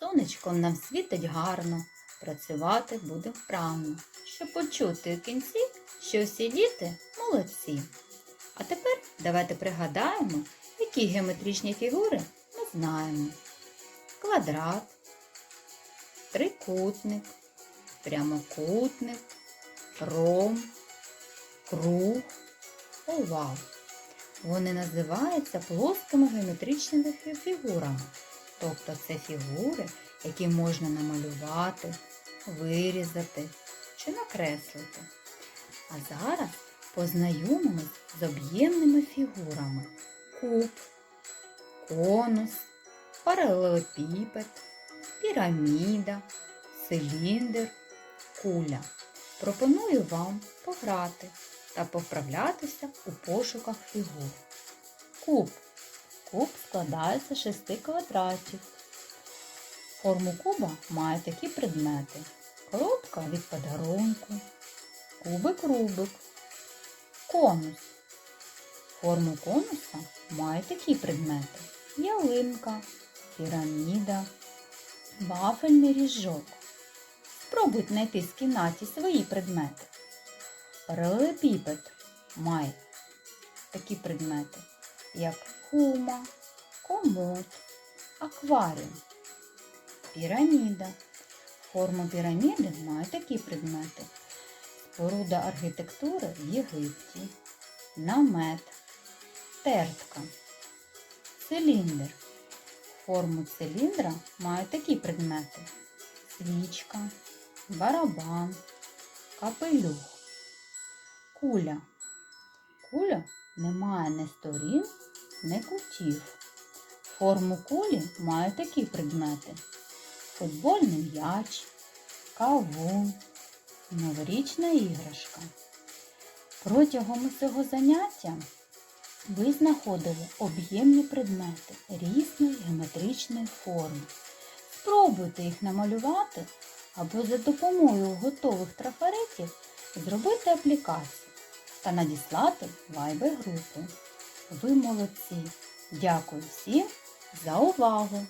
Сонечко нам світить гарно, працювати буде вправно, щоб почути у кінці, що всі діти молодці. А тепер давайте пригадаємо, які геометричні фігури ми знаємо. Квадрат, трикутник, прямокутник, ромб, круг, овал. Вони називаються плоскими геометричними фігурами. Тобто це фігури, які можна намалювати, вирізати чи накреслити. А зараз познайомимось з об'ємними фігурами. Куб, конус, паралелепіпед, піраміда, циліндр, куля. Пропоную вам пограти та поправлятися у пошуках фігур. Куб. Куб складається з шести квадратів. Форму куба має такі предмети. Коробка від подарунку, кубик-рубик, конус. Форму конуса має такі предмети. Ялинка, піраміда, вафельний ріжок. Спробуйте знайти в кімнаті свої предмети. Паралелепіпед має такі предмети, як кума, комод, акваріум, піраміда. Форму піраміди має такі предмети. Споруда архітектури в Єгипті, намет, тертка, циліндр. Форму циліндра має такі предмети. Свічка, барабан, капелюх, куля. Куля не має ні сторін, ні кутів. Форму кулі має такі предмети: футбольний м'яч, кавун, новорічна іграшка. Протягом цього заняття ви знаходили об'ємні предмети різної геометричної форми. Спробуйте їх намалювати або за допомогою готових трафаретів зробити аплікацію та надіслати в Viber групу. Ви молодці! Дякую всім за увагу!